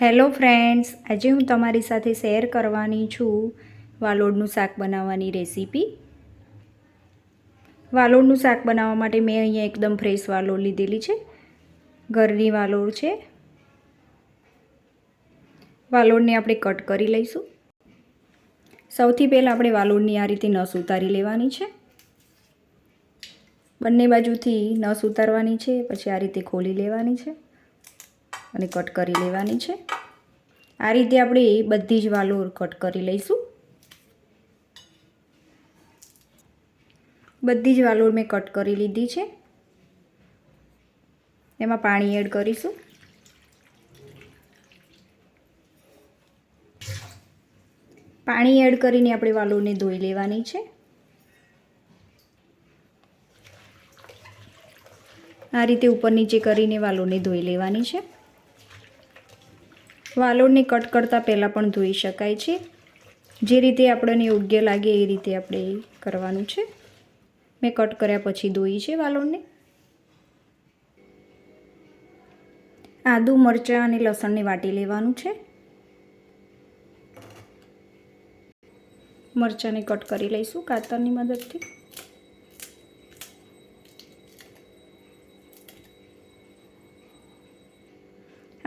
Hello friends, આજે હું તમારી સાથે શેર કરવાની છું વાલોડનું શાક બનાવવાની રેસીપી. વાલોડનું શાક બનાવવા માટે મેં અહીંયા એકદમ ફ્રેશ વાલોડ લીધેલી છે. ઘરની વાલોડ છે. વાલોડને આપણે કટ કરી લઈશું. સૌથી પહેલાં આપણે વાલોડની આ રીતે નસ ઉતારી લેવાની છે. બંને બાજુથી નસ ઉતારવાની છે, પછી આ રીતે ખોલી લેવાની છે. અને કટ કરી લેવાની છે. આ રીતે આપણે બધી જ વાલોર કટ કરી લઈશું. બધી જ વાલોર મેં કટ કરી લીધી છે. એમાં પાણી એડ કરીશું. પાણી એડ કરીને આપણે વાલોરને ધોઈ લેવાની છે. આ રીતે ઉપર નીચે કરીને વાલોરને ધોઈ લેવાની છે. વાલોડને કટ કરતાં પહેલાં પણ ધોઈ શકાય છે. જે રીતે આપણને યોગ્ય લાગે એ રીતે આપણે કરવાનું છે. મેં કટ કર્યા પછી ધોઈ છે વાલોડને આદુ, મરચાં અને લસણને વાટી લેવાનું છે. મરચાંને કટ કરી લઈશું કાતરની મદદથી.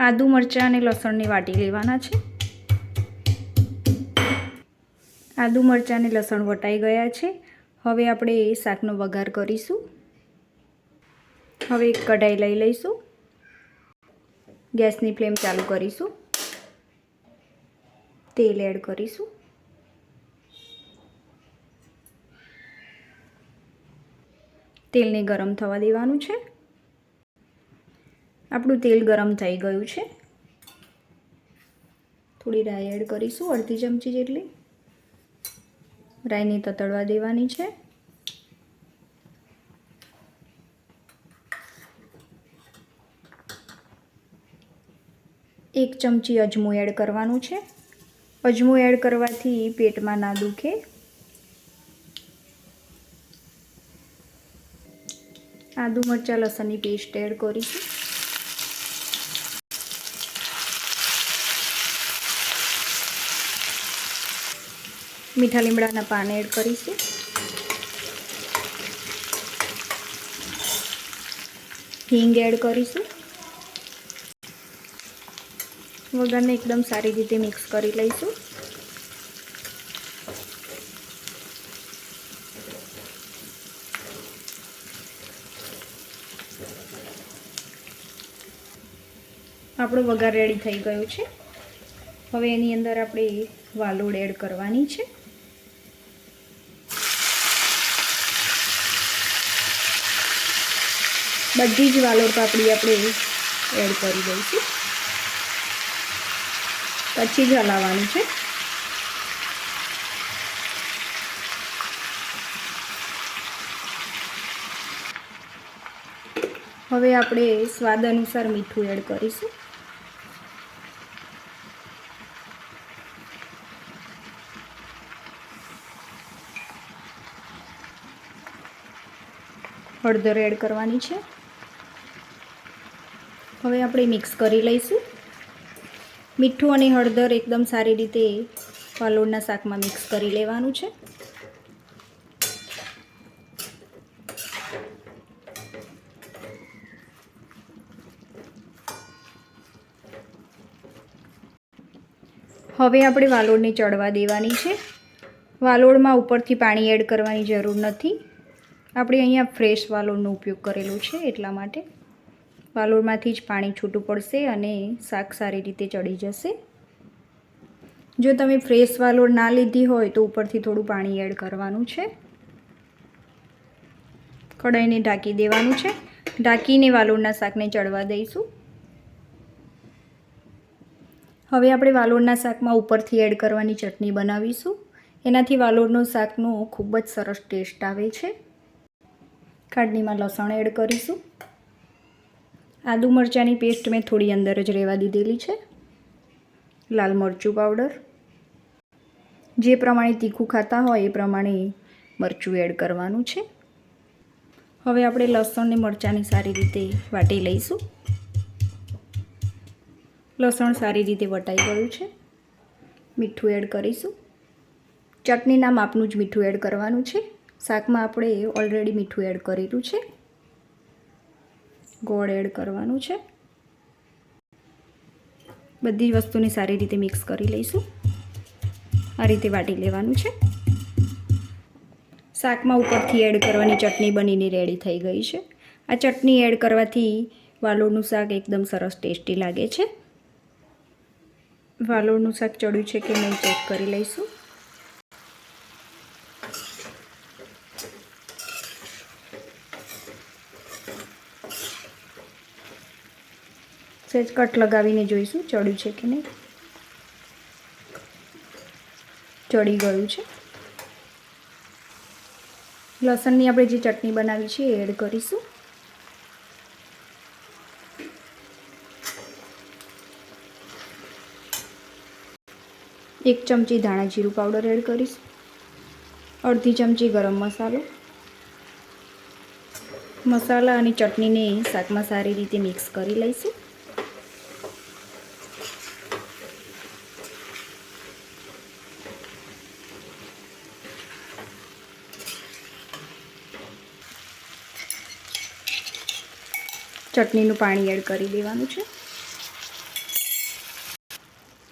આદુ મરચાં અને લસણને વાટી લેવાના છે. આદુ મરચાં અને લસણ વટાઈ ગયા છે. હવે આપણે એ શાકનો વઘાર કરીશું. હવે એક કઢાઈ લઈ લઈશું. ગેસની ફ્લેમ ચાલુ કરીશું. તેલ એડ કરીશું. તેલને ગરમ થવા દેવાનું છે. આપણું તેલ ગરમ થઈ ગયું છે. થોડી રાઈ એડ કરીશું, અડધી ચમચી જેટલી. રાઈને તતડવા દેવાની છે. એક ચમચી અજમો એડ કરવાનું છે. અજમો એડ કરવાથી પેટમાં ના દુખે. આદુ મરચાં, લસણની પેસ્ટ એડ કરીશું. મીઠા લીમડાના પાન એડ કરીશું. હિંગ એડ કરીશું. વઘારને એકદમ સારી રીતે મિક્સ કરી લઈશું. આપણો વઘાર રેડી થઈ ગયો છે. હવે એની અંદર આપણે વાલોડ એડ કરવાની છે. બધી જ વાલોર પાપડી આપણે એડ કરી દઈશું. પછી જ હલાવવાનું છે. હવે આપણે સ્વાદ અનુસાર મીઠું એડ કરીશું. હળદર એડ કરવાની છે. હવે આપણે મિક્સ કરી લઈશું. મીઠું અને હળદર એકદમ સારી રીતે વાલોડના શાકમાં મિક્સ કરી લેવાનું છે. હવે આપણે વાલોડને ચડવા દેવાની છે. વાલોડમાં ઉપરથી પાણી એડ કરવાની જરૂર નથી. આપણે અહીંયા ફ્રેશ વાલોડનો ઉપયોગ કરેલો છે એટલા માટે. વાલોડમાંથી જ પાણી છૂટું પડશે અને શાક સારી રીતે ચડી જશે. જો તમે ફ્રેશ વાલોર ના લીધી હોય તો ઉપરથી થોડું પાણી એડ કરવાનું છે. કઢાઈને ઢાંકી દેવાનું છે. ઢાંકીને વાલોળના શાકને ચડવા દઈશું. હવે આપણે વાલોળના શાકમાં ઉપરથી એડ કરવાની ચટણી બનાવીશું. એનાથી વાલોરનો શાકનો ખૂબ જ સરસ ટેસ્ટ આવે છે. ખાડનીમાં લસણ એડ કરીશું. આદુ મરચાંની પેસ્ટ મેં થોડી અંદર જ રહેવા દીધેલી છે. લાલ મરચું પાવડર. જે પ્રમાણે તીખું ખાતા હોય એ પ્રમાણે મરચું એડ કરવાનું છે. હવે આપણે લસણને મરચાંની સારી રીતે વાટી લઈશું. લસણ સારી રીતે વટાઈ ગયું છે. મીઠું એડ કરીશું. ચટણીના માપનું જ મીઠું એડ કરવાનું છે. શાકમાં આપણે ઓલરેડી મીઠું એડ કરેલું છે. ગોળ એડ કરવાનું છે. બધી વસ્તુને સારી રીતે મિક્સ કરી લઈશું. આ રીતે વાટી લેવાનું છે. શાકમાં ઉપરથી એડ કરવાની ચટણી બનીને રેડી થઈ ગઈ છે. આ ચટણી એડ કરવાથી વાલોળનું શાક એકદમ સરસ ટેસ્ટી લાગે છે. વાલોળનું શાક ચડ્યું છે કે નહીં ચેક કરી લઈશું. સહેજ કટ લગાવીને જોઈશું, ચડ્યું છે કે નહીં. ચડી ગયું છે. લસણની આપણે જે ચટણી બનાવી છે એ એડ કરીશું. એક ચમચી ધાણા જીરું પાવડર એડ કરીશું. અડધી ચમચી ગરમ મસાલો. મસાલા અને ચટણીને શાકમાં સારી રીતે મિક્સ કરી લઈશું. ચટણીનું પાણી એડ કરી દેવાનું છે.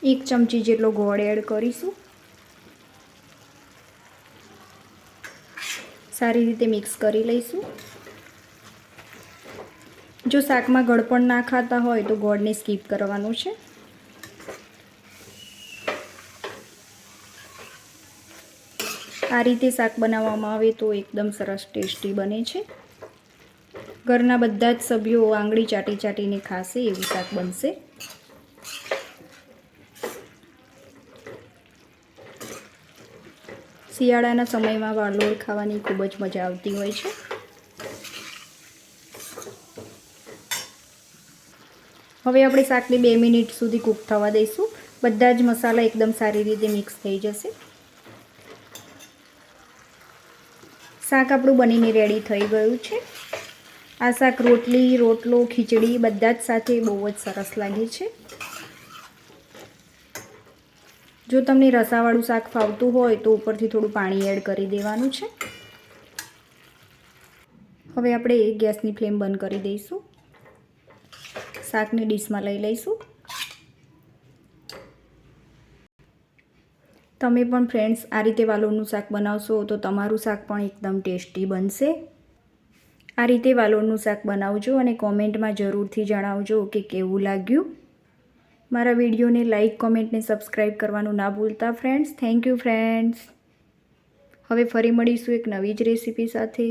એક ચમચી જેટલો ગોળ એડ કરીશું. સારી રીતે મિક્સ કરી લઈશું. જો શાકમાં ગળપણ ના ખાતા હોય તો ગોળને સ્કીપ કરવાનું છે. આ રીતે શાક બનાવવામાં આવે તો એકદમ સરસ ટેસ્ટી બને છે. ઘરના બધા જ સભ્યો આંગળી ચાટી ચાટીને ખાશે, એવું શાક બનશે. શિયાળાના સમયમાં વાલોળ ખાવાની ખૂબ જ મજા આવતી હોય છે. હવે આપણે શાકને બે મિનિટ સુધી કૂક થવા દઈશું. બધા જ મસાલા એકદમ સારી રીતે મિક્સ થઈ જશે. શાક આપણું બનીને રેડી થઈ ગયું છે. આ શાક રોટલી, રોટલો, ખીચડી બધા જ સાથે બહુ જ સરસ લાગે છે. જો તમને રસાવાળું શાક ફાવતું હોય તો ઉપરથી થોડું પાણી એડ કરી દેવાનું છે. હવે આપણે ગેસની ફ્લેમ બંધ કરી દઈશું. શાકને ડીશમાં લઈ લઈશું. તમે પણ ફ્રેન્ડ્સ આ રીતે વાલોળનું શાક બનાવશો તો તમારું શાક પણ એકદમ ટેસ્ટી બનશે. આ રીતે વાલોળનું શાક બનાવજો અને કોમેન્ટમાં જરૂરથી જણાવજો કે કેવું લાગ્યું. મારા વિડીયોને લાઇક કોમેન્ટને સબસ્ક્રાઈબ કરવાનું ના ભૂલતા ફ્રેન્ડ્સ. Thank you friends. હવે ફરી મળીશું એક નવી જ રેસીપી સાથે.